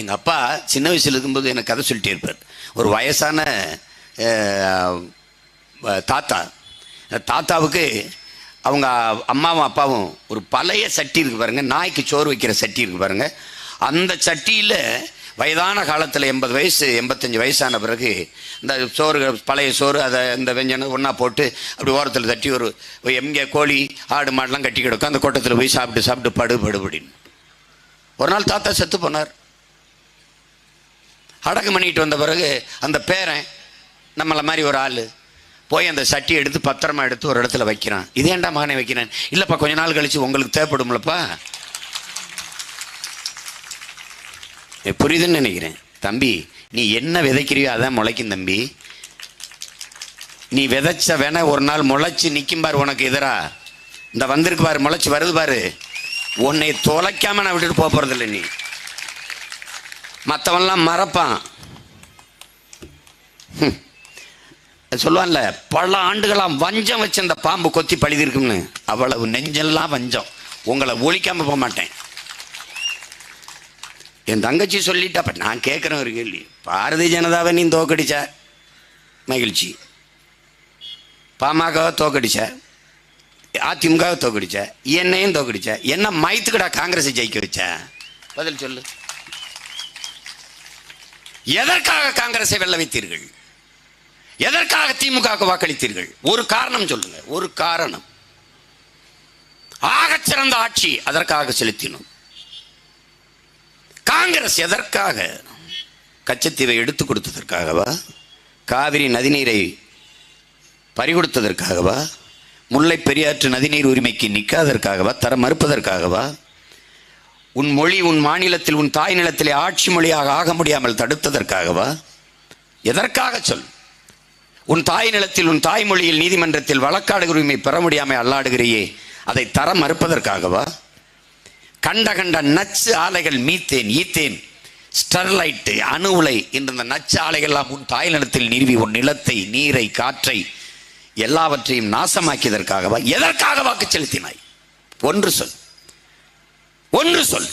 எங்கள் அப்பா சின்ன வயசில் இருக்கும்போது எனக்கு கதை சொல்லிட்டே இருப்பார். ஒரு வயசான தாத்தா. அந்த தாத்தாவுக்கு அவங்க அம்மாவும் அப்பாவும் ஒரு பழைய சட்டி இருக்கு பாருங்க நாய்க்கு சோறு வைக்கிற சட்டி இருக்கு பாருங்கள் அந்த சட்டியில் வயதான காலத்தில் எண்பது வயசு எண்பத்தஞ்சு வயசான பிறகு இந்த சோறு பழைய சோறு அதை இந்த வெஞ்சனம் ஒன்றா போட்டு அப்படி ஓரத்தில் தட்டி ஒரு எங்கே கோழி ஆடு மாடெலாம் கட்டி கிடக்கும். அந்த கோட்டத்தில் போய் சாப்பிட்டு சாப்பிட்டு படு படு அப்படின்னு ஒரு நாள் தாத்தா செத்து போனார். அடக்கம் பண்ணிட்டு வந்த பிறகு அந்த பேரன் நம்மளை மாதிரி ஒரு ஆள் போய் அந்த சட்டியை எடுத்து பத்திரமா எடுத்து ஒரு இடத்துல வைக்கிறான். இதேண்டா மகனை வைக்கிறேன்? இல்லைப்பா கொஞ்ச நாள் கழிச்சு உங்களுக்கு தேவைப்படும்லப்பா. ஏ, புரியுதுன்னு நினைக்கிறேன். தம்பி நீ என்ன விதைக்கிறியோ அதான் முளைக்கும் தம்பி. நீ விதைச்ச வேணா ஒரு நாள் முளைச்சி நிற்கும் பாரு உனக்கு எதிரா. இந்த வந்திருக்கு பாரு முளைச்சி வருது பாரு. உன்னை தொலைக்காம நான் விட்டுட்டு போக போறதில்லை நீ. மற்றவன்லாம் மறப்பான். சொல்லுவான்ல பல ஆண்டுகளாக வஞ்சம் வச்சு அந்த பாம்பு கொத்தி பழுதிருக்கும்னு. அவ்வளவு நெஞ்செல்லாம் வஞ்சம். உங்களை ஒழிக்காம போக மாட்டேன். என் தங்கச்சி சொல்லிட்டா அப்ப நான் கேட்குறேன் ஒரு கேள்வி. பாரதிய ஜனதாவை நீ தோக்கடிச்ச? மகிழ்ச்சி. பாமகவை தோக்கடிச்ச? அதிமுகவை தோக்கடிச்ச? என்னையும் தோக்கடிச்ச? என்ன மயத்துக்கடா காங்கிரஸை ஜெயிக்க வச்ச? பதில் சொல்லு. எதற்காக காங்கிரஸை வெல்ல வைத்தீர்கள் எதற்காக திமுக வாக்களித்தீர்கள்? ஒரு காரணம் சொல்லுங்க. ஒரு காரணம். ஆகச் சிறந்த ஆட்சி அதற்காக செலுத்தினோம். காங்கிரஸ் எதற்காக கச்சத்தீவை எடுத்துக் கொடுத்ததற்காகவா? காவிரி நதிநீரை பறிகொடுத்ததற்காகவா? முல்லை பெரியாற்று நதிநீர் உரிமைக்கு நிற்காதற்காகவா தர மறுப்பதற்காகவா? உன் மொழி உன் மாநிலத்தில் உன் தாய் நிலத்திலே ஆட்சி மொழியாக ஆக முடியாமல் தடுத்ததற்காகவா? எதற்காக சொல்? உன் தாய் நிலத்தில் உன் தாய்மொழியில் நீதிமன்றத்தில் வழக்காடுகிற உரிமை பெற முடியாமல் அல்லாடுகிறையே அதை தர மறுப்பதற்காகவா? கண்ட கண்ட நச்சு ஆலைகள் மீத்தேன் ஈத்தேன் ஸ்டெர்லைட்டு அணு உலை என்ற இந்த நச்சு ஆலைகள்லாம் உன் தாய் நிலத்தில் நிறுவி உன் நிலத்தை நீரை காற்றை எல்லாவற்றையும் நாசமாக்கியதற்காகவா? எதற்காக வாக்கு செலுத்தினாய்? ஒன்று சொல். ஒன்று சொல்.